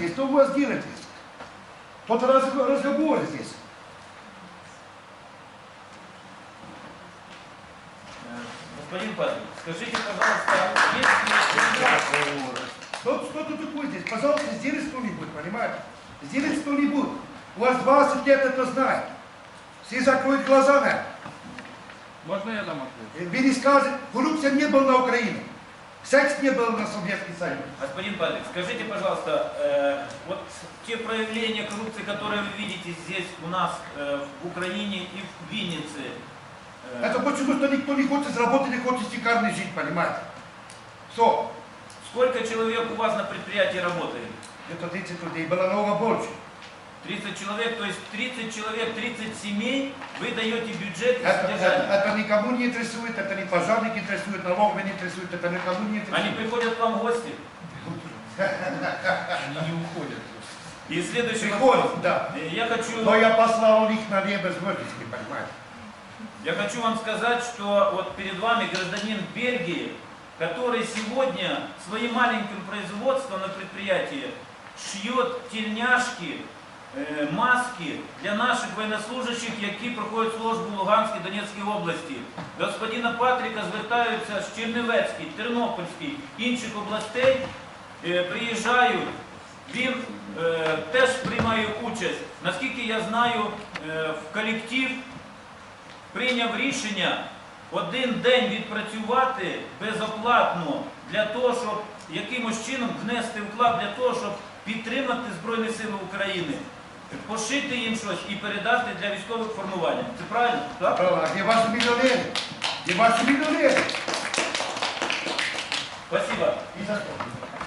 здесь, то у вас делаете. Кто-то раз, разговоры здесь. Э, Господин Павел, скажите, пожалуйста, если... Что, что тут такое здесь? Пожалуйста, сделай что-нибудь, понимаете? Сделай что-нибудь. У вас 20 лет это знает. Все закроют глаза на это. Можно я дам ответ? Вы не скажете, коррупция не была на Украине. Секс не был на Советский Союз. Господин Павлик, скажите, пожалуйста, э, вот те проявления коррупции, которые вы видите здесь у нас, э, в Украине и в Виннице, э, Это почему, что никто не хочет заработать, не хочет шикарно жить, понимаете? Все. сколько человек у вас на предприятии работает? Это 30 людей, было много больше. 30 человек, то есть 30 человек, 30 семей вы даете бюджет и Это, это, это никому не интересует, это не пожарник интересует, налоговый не интересует, это никому не интересует. Они приходят к вам в гости. Они не уходят. И следующий вопрос. Приходит, да. Э, Я хочу... Но я послал их на небо звездочки, понимаете? Я хочу вам сказать, что вот перед вами гражданин Бельгии, который сегодня своим маленьким производством на предприятии шьет тельняшки, е, маски для наших военнослужащих, які проходять службу в Луганській Донецькій області. До господина Патріка звертаються з Чернівецької, Тернопільської, інших областей, е, приїжджають. Він е, теж приймає участь. Наскільки я знаю, е, в колектив прийняв рішення один день відпрацювати безоплатно для того, щоб якимось чином внести вклад для того, щоб підтримати Збройні Сили України, пошити їм щось і передати для військових формувань. Це правильно? Так? Правда, а где ваши миллионеры? Где ваши? Спасибо. И за что?